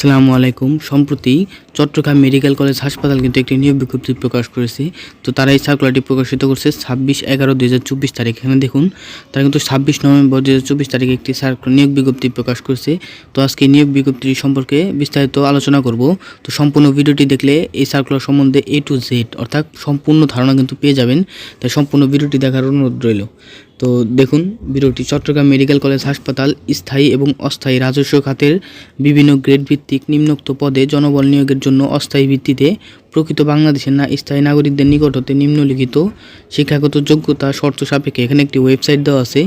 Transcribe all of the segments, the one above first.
আসসালামু আলাইকুম। সম্প্রতি চট্টগ্রাম মেডিকেল কলেজ হাসপাতাল কিন্তু একটি নিয়োগ বিজ্ঞপ্তি প্রকাশ করেছে। তো তারা এই সার্কুলারটি প্রকাশিত করছে ছাব্বিশ এগারো দুই হাজার চব্বিশ তারিখ। এখানে দেখুন, তারা কিন্তু ছাব্বিশ নভেম্বর দুই হাজার চব্বিশ তারিখে একটি সার্কুলার নিয়োগ বিজ্ঞপ্তি প্রকাশ করেছে। তো আজকে নিয়োগ বিজ্ঞপ্তি সম্পর্কে বিস্তারিত আলোচনা করব। তো সম্পূর্ণ ভিডিওটি দেখলে এই সার্কুলার সম্বন্ধে এ টু জেড অর্থাৎ সম্পূর্ণ ধারণা কিন্তু পেয়ে যাবেন। তাই সম্পূর্ণ ভিডিওটি দেখার অনুরোধ রইল। তো দেখুন, ভিডিওটি চট্টগ্রাম মেডিকেল কলেজ হাসপাতাল, স্থায়ী এবং অস্থায়ী রাজস্ব খাতের বিভিন্ন গ্রেড ভিত্তিক নিম্নোক্ত পদে জনবল নিয়োগের জন্য অস্থায়ী ভিত্তিতে প্রকৃত বাংলাদেশের না স্থায়ী নাগরিকদের নিকট হতে নিম্নলিখিত শিক্ষাগত যোগ্যতা শর্ত সাপেক্ষে এখানে একটি ওয়েবসাইট দেওয়া আছে।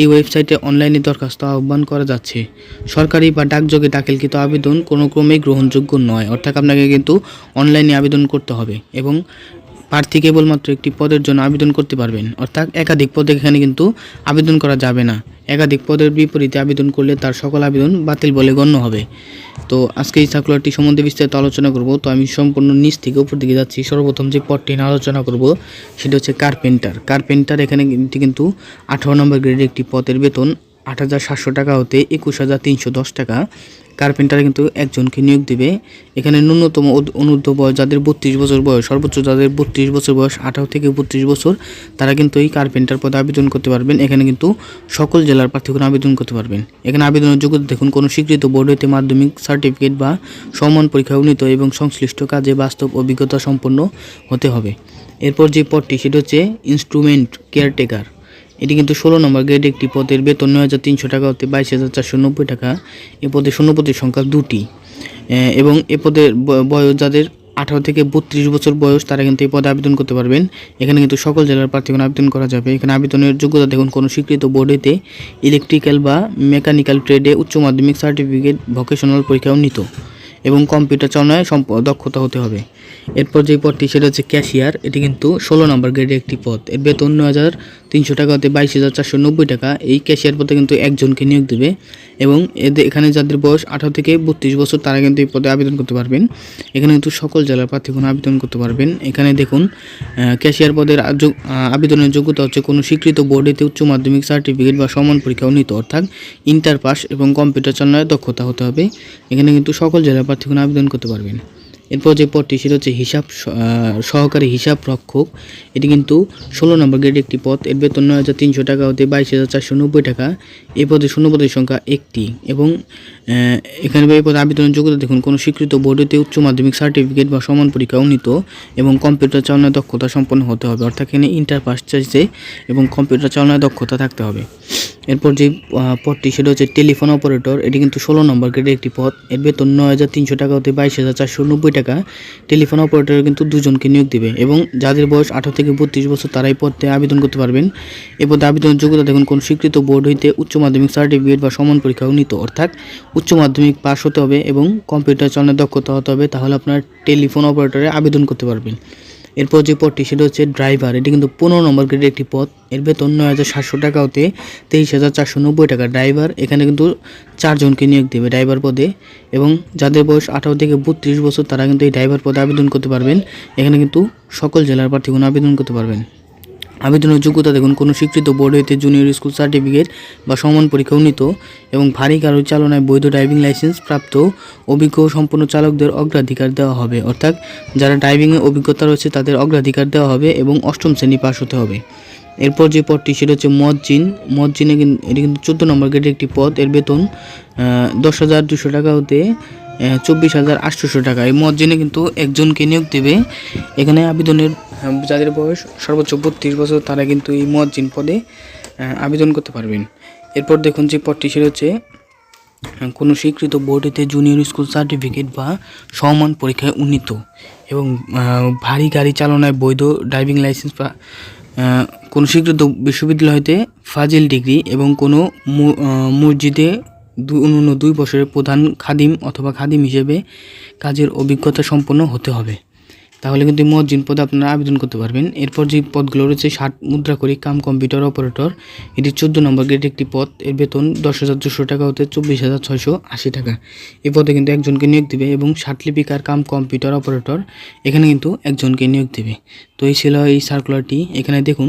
এই ওয়েবসাইটে অনলাইনে দরখাস্ত আহ্বান করা যাচ্ছে। সরকারি বা ডাকযোগে দাখিলকৃত আবেদন কোনো ক্রমেই গ্রহণযোগ্য নয়, অর্থাৎ আপনাকে কিন্তু অনলাইনে আবেদন করতে হবে এবং প্রার্থী কেবলমাত্র একটি পদের জন্য আবেদন করতে পারবেন। অর্থাৎ একাধিক পদে এখানে কিন্তু আবেদন করা যাবে না। একাধিক পদের বিপরীতে আবেদন করলে তার সকল আবেদন বাতিল বলে গণ্য হবে। তো আজকে এই সার্কুলারটি সম্বন্ধে বিস্তারিত আলোচনা করব। তো আমি সম্পূর্ণ নিচ থেকে উপর দিকে যাচ্ছি। সর্বপ্রথম যে পদটি নিয়ে আলোচনা করব, সেটা হচ্ছে কার্পেন্টার কার্পেন্টার এখানে কিন্তু আঠারো নম্বর গ্রেডের একটি পদের বেতন আট হাজার সাতশো টাকা হতে একুশ হাজার তিনশো দশ টাকা। কার্পেন্টার কিন্তু একজনকে নিয়োগ দেবে। এখানে ন্যূনতম অনূর্ধ্ব বয়স যাদের বত্রিশ বছর বয়স, সর্বোচ্চ যাদের বত্রিশ বছর বয়স, আঠারো থেকে বত্রিশ বছর, তারা কিন্তু এই কার্পেন্টার পদে আবেদন করতে পারবেন। এখানে কিন্তু সকল জেলার প্রার্থীগণ আবেদন করতে পারবেন। এখানে আবেদনের যোগ্যতা দেখুন, কোনো স্বীকৃত বোর্ড হইতে মাধ্যমিক সার্টিফিকেট বা সমান পরীক্ষা উন্নীত এবং সংশ্লিষ্ট কাজে বাস্তব অভিজ্ঞতা সম্পন্ন হতে হবে। এরপর যে পদটি, সেটা হচ্ছে ইনস্ট্রুমেন্ট কেয়ারটেকার এটি কিন্তু ষোলো নম্বর গ্রেড একটি পদের বেতন নয় হাজার তিনশো টাকা হতে বাইশ হাজার চারশো নব্বই টাকা। এ পদে শূন্যপদের সংখ্যা দুটি। এবং এ পদের বয়স যাদের আঠারো থেকে বত্রিশ বছর বয়স, তারা কিন্তু এই পদে আবেদন করতে পারবেন। এখানে কিন্তু সকল জেলার প্রার্থীগণ আবেদন করা যাবে। এখানে আবেদনের যোগ্যতা দেখুন, কোনো স্বীকৃত বোর্ডেতে ইলেকট্রিক্যাল বা মেকানিক্যাল ট্রেডে উচ্চ মাধ্যমিক সার্টিফিকেট ভোকেশনাল পরীক্ষা উন্নীত। এবং কম্পিউটার চালনায় দক্ষতা হতে হবে। এরপর যে পদটি, সেটা হচ্ছে ক্যাশিয়ার। এটি কিন্তু ষোলো নম্বর গ্রেডের একটি পদ। এর বেতন নয় হাজার তিনশো টাকা হতে বাইশ হাজার চারশো নব্বই টাকা। এই ক্যাশিয়ার পদে কিন্তু একজনকে নিয়োগ দেবে। এবং এদের এখানে যাদের বয়স আঠারো থেকে বত্রিশ বছর, তারা কিন্তু এই পদে আবেদন করতে পারবেন। এখানে কিন্তু সকল জেলার প্রার্থীগণ আবেদন করতে পারবেন। এখানে দেখুন ক্যাশিয়ার পদের আবেদনের যোগ্যতা হচ্ছে কোনো স্বীকৃত বোর্ডেতে উচ্চ মাধ্যমিক সার্টিফিকেট বা সমান পরীক্ষা উন্নীত অর্থাৎ ইন্টার পাস এবং কম্পিউটার চালনায় দক্ষতা হতে হবে। এখানে কিন্তু সকল জেলার প্রার্থীগণ আবেদন করতে পারবেন। এরপর যে পদটি, সেটা হচ্ছে হিসাব সহকারী হিসাব রক্ষক। এটি কিন্তু ষোলো নম্বর গ্রেড একটি পদ। এর বেতন নয় হাজার তিনশো টাকা, হতে বাইশ হাজার চারশো নব্বই টাকা। এ পদে শূন্য পদের সংখ্যা একটি এবং এখানে এই পদে আবেদনের যোগ্যতা দেখুন, কোনো স্বীকৃত বোর্ডেতে উচ্চ মাধ্যমিক সার্টিফিকেট বা সমান পরীক্ষা উন্নীত এবং কম্পিউটার চালনায় দক্ষতা সম্পন্ন হতে হবে। অর্থাৎ এখানে ইন্টার পাস চাইছে এবং কম্পিউটার চালনায় দক্ষতা থাকতে হবে। এরপর যে পদটি সেটা হচ্ছে টেলিফোন অপারেটর। এটি কিন্তু ষোলো নম্বর গ্রেডের একটি পদ এর বেতন নয় হাজার তিনশো টাকা হতে বাইশ হাজার চারশো নব্বই টাকা। টেলিফোন অপারেটর কিন্তু দুজনকে নিয়োগ দেবে এবং যাদের বয়স আঠারো থেকে বত্রিশ বছর, তারাই এই পদে আবেদন করতে পারবেন। এই পদে আবেদনের যোগ্যতা, দেখুন, কোন স্বীকৃত বোর্ড হইতে উচ্চ মাধ্যমিক সার্টিফিকেট বা সমান পরীক্ষা উন্নীত অর্থাৎ উচ্চ মাধ্যমিক পাস হতে হবে এবং কম্পিউটার চালনায় দক্ষতা হতে হবে। তাহলে আপনার টেলিফোন অপারেটরে আবেদন করতে পারবেন। এরপর যে পথটি, সেটা হচ্ছে ড্রাইভার। এটি কিন্তু পনেরো নম্বর গ্রেডের একটি পথ। এর বেতন নয় হাজার সাতশো টাকা হতে তেইশ হাজার চারশো নব্বই টাকা। ড্রাইভার এখানে কিন্তু চারজনকে নিয়োগ দেবে ড্রাইভার পদে এবং যাদের বয়স আঠারো থেকে বত্রিশ বছর, তারা কিন্তু এই ড্রাইভার পদে আবেদন করতে পারবেন। এখানে কিন্তু সকল জেলার প্রার্থীগণ আবেদন করতে পারবেন। আবেদনের যোগ্যতা দেখুন, কোনো স্বীকৃত বোর্ড হইতে জুনিয়র স্কুল সার্টিফিকেট বা সমান পরীক্ষা উন্নীত এবং ভারী গাড়ি চালনায় বৈধ ড্রাইভিং লাইসেন্স প্রাপ্ত অভিজ্ঞ সম্পন্ন চালকদের অগ্রাধিকার দেওয়া হবে। অর্থাৎ যারা ড্রাইভিংয়ে অভিজ্ঞতা রয়েছে, তাদের অগ্রাধিকার দেওয়া হবে এবং অষ্টম শ্রেণি পাশ হতে হবে। এরপর যে পদটি, সেটা হচ্ছে মজ্জিন। মজ্জিনে এটি কিন্তু চোদ্দ নম্বর গ্রেডের একটি পদ। এর বেতন দশ হাজার দুশো টাকা হতে চব্বিশ হাজার আটশোশো টাকা। এই মজ্জিনে কিন্তু একজনকে নিয়োগ দেবে। এখানে আবেদনের যাদের বয়স সর্বোচ্চ বত্রিশ বছর, তারা কিন্তু এই মজ্জিন পদে আবেদন করতে পারবেন। এরপর দেখুন যে পদটি সেটা হচ্ছে কোনো স্বীকৃত বোর্ডেতে জুনিয়র স্কুল সার্টিফিকেট বা সমান পরীক্ষায় উন্নীত এবং ভারী গাড়ি চালনায় বৈধ ড্রাইভিং লাইসেন্স বা কোনো স্বীকৃত বিশ্ববিদ্যালয় হতে ফাজিল ডিগ্রি এবং কোনো মসজিদে অন্যান্য দুই বছরের প্রধান খাদিম অথবা খাদিম হিসেবে কাজের অভিজ্ঞতা সম্পন্ন হতে হবে। তাহলে কিন্তু মজ্জিন পদে আপনারা আবেদন করতে পারবেন। এরপর যে পদগুলো রয়েছে, ষাট মুদ্রা করি কাম কম্পিউটার অপারেটর, এটি চোদ্দ নম্বর গ্রেড একটি পদ এর বেতন দশ হাজার দুশো টাকা হতে চব্বিশ হাজার ছয়শো আশি টাকা। এই পদে কিন্তু একজনকে নিয়োগ দেবে এবং ষাট লিপিকার কাম কম্পিউটার অপারেটর, এখানে কিন্তু একজনকে নিয়োগ দেবে। তো এই ছিল এই সার্কুলারটি এখানে দেখুন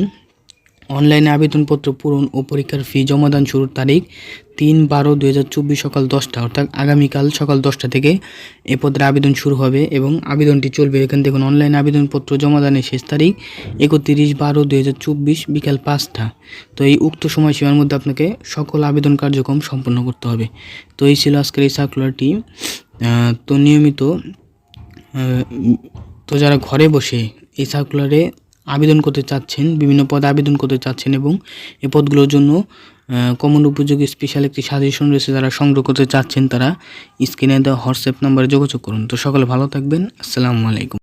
অনলাইনে আবেদনপত্র পূরণ ও পরীক্ষার ফি জমাদান শুরুর তারিখ তিন বারো দু সকাল দশটা, অর্থাৎ আগামীকাল সকাল দশটা থেকে এ পদের আবেদন শুরু হবে এবং আবেদনটি চলবে এখানে দেখুন, অনলাইন আবেদনপত্র জমাদানের শেষ তারিখ একত্রিশ বারো দু বিকাল পাঁচটা। তো এই উক্ত সময়সীমার মধ্যে আপনাকে সকল আবেদন কার্যক্রম সম্পন্ন করতে হবে। তো এই ছিল আজকের এই সার্কুলারটি তো নিয়মিত তো যারা ঘরে বসে এই সার্কুলারে আবেদন করতে চাচ্ছেন, বিভিন্ন পদে আবেদন করতে চাচ্ছেন এবং এ পদগুলোর জন্য কমন উপযোগী স্পেশাল একটি সাজেশন রয়েছে যারা সংগ্রহ করতে চাচ্ছেন তারা স্ক্রিনে দেওয়া হোয়াটসঅ্যাপ নাম্বারে যোগাযোগ করুন। তো সকলে ভালো থাকবেন, আসসালামু আলাইকুম।